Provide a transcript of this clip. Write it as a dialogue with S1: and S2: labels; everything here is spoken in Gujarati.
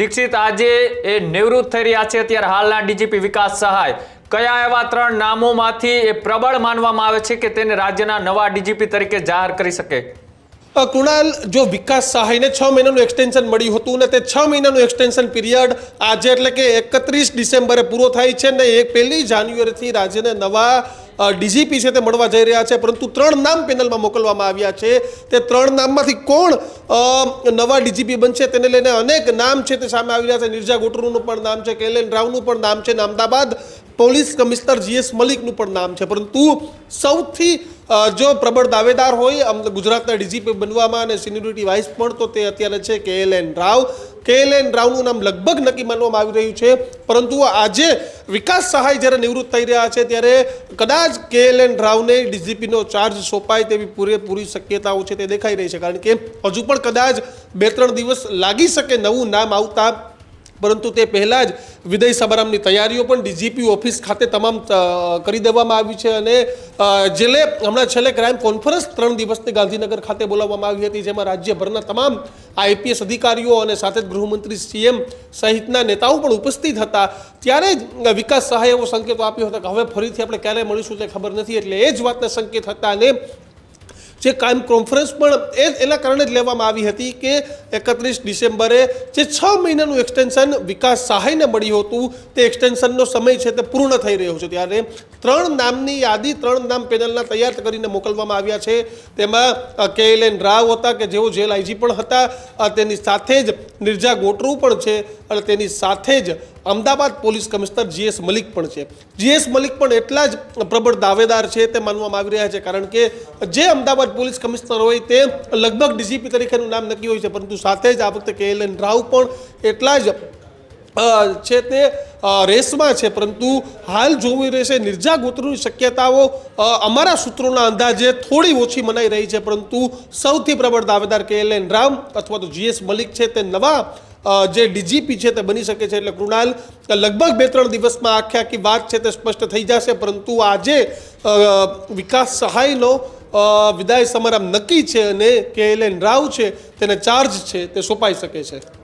S1: દીક્ષિત આજે એ નિવૃત્ત થઈ રહ્યા છે. ત્યારે હાલના ડીજીપી વિકાસ સહાય. કયા એવા ત્રણ નામોમાંથી એ પ્રબળ માનવામાં આવે છે કે તેને રાજ્યના નવા ડીજીપી તરીકે જાહેર કરી શકે?
S2: કુણાલ, જો વિકાસ સહાયને છ મહિનાનું એક્સટેન્શન મળ્યું હતું ને તે છ મહિનાનું એક્સટેન્શન પીરિયડ આજે એટલે કે એકત્રીસ ડિસેમ્બરે પૂરો થાય છે ને એ પહેલી જાન્યુઆરીથી રાજ્યને નવા ડીજીપી છે તે મળવા જઈ રહ્યા છે, પરંતુ ત્રણ નામ પેનલમાં મોકલવામાં આવ્યા છે. તે ત્રણ નામમાંથી કોણ નવા ડીજીપી બનશે તેને લઈને અનેક નામ છે તે સામે આવી રહ્યા છે. નિર્જા ગોટરુનું પણ નામ છે, કેલેન રાવનું પણ નામ છે અમદાવાદ પોલીસ કમિશનર જીએસ મલિકનું પણ નામ છે. પરંતુ સૌથી જો પ્રબળ દાવેદાર હોય ગુજરાતના ડીજીપી બનવામાં અને સિન્યુરિટી વાઇસ પણ તો તે અત્યારે છે કે એલ એન રાવ. કે એલ એન રાવનું નામ લગભગ નક્કી માનવામાં આવી રહ્યું છે. પરંતુ આજે વિકાસ સહાય જ્યારે નિવૃત્ત થઈ રહ્યા છે, ત્યારે કદાચ કે એલ એન રાવને ડીજીપીનો ચાર્જ સોંપાય તેવી પૂરેપૂરી શક્યતાઓ છે તે દેખાઈ રહી છે. કારણ કે હજુ પણ કદાચ બે ત્રણ દિવસ લાગી શકે નવું નામ આવતા પરંતુ તે પહેલાં જ વિદય સમારંભની તૈયારીઓ પણ ડીજીપી ઓફિસ ખાતે તમામ કરી દેવામાં આવી છે અને જેલે હમણાં છેલ્લે ક્રાઇમ કોન્ફરન્સ ત્રણ દિવસની ગાંધીનગર ખાતે બોલાવવામાં આવી હતી, જેમાં રાજ્યભરના તમામ આઈપીએસ અધિકારીઓ અને સાથે જ ગૃહમંત્રી સીએમ સહિતના નેતાઓ પણ ઉપસ્થિત હતા. ત્યારે જ વિકાસ સહાય એવો સંકેતો આપ્યો હતો કે હવે ફરીથી આપણે ક્યારે મળીશું તે ખબર નથી, એટલે એ જ વાતના સંકેત હતા અને જે કાયમ કોન્ફરન્સ પણ એ એના કારણે જ લેવામાં આવી હતી કે એકત્રીસ ડિસેમ્બરે જે છ મહિનાનું એક્સટેન્શન વિકાસ સહાયને મળ્યું હતું, તે એક્સટેન્શનનો સમય છે તે પૂર્ણ થઈ રહ્યો છે. ત્યારે ત્રણ નામની યાદી, ત્રણ નામ પેનલના તૈયાર કરીને મોકલવામાં આવ્યા છે. તેમાં કે. એલ. એન. રાવ હતા કે જેઓ જેલ આઈજી પણ હતા તેની સાથે જ નિર્જા ગોટરુ પણ છે અને તેની સાથે જ Ahmedabad police commissioner GS Malik પણ છે. જીએસ મલિક પણ એટલા જ પ્રબળ દાવેદાર છે તે માનવામાં આવી રહ્યા છે, કારણ કે જે અમદાવાદ પોલીસ કમિશનર હોય તે લગભગ ડીજીપી તરીકેનું નામ નક્કી હોય છે, પરંતુ સાથે જ આ વખતે કે એન રાવ પણ એટલા જ છે તે રેસમાં છે, પરંતુ હાલ જોવી રહેશે નિર્જા ગોત્રની શક્યતાઓ અમારા સૂત્રોના અંદાજે થોડી ઓછી મનાઈ રહી છે, પરંતુ સૌથી પ્રબળ દાવેદાર કે એન રામ અથવા તો જીએસ મલિક છે તે નવા જે ડીજીપી છે તે બની શકે છે. એટલે કૃણાલ લગભગ બે ત્રણ દિવસમાં આખી આખી વાત છે તે સ્પષ્ટ થઈ જશે. પરંતુ આજે વિકાસ સહાયનો વિદાય સમારંભ નક્કી છે અને કે એલ એન રાવ છે, તેને ચાર્જ છે તે સોંપાઈ શકે છે.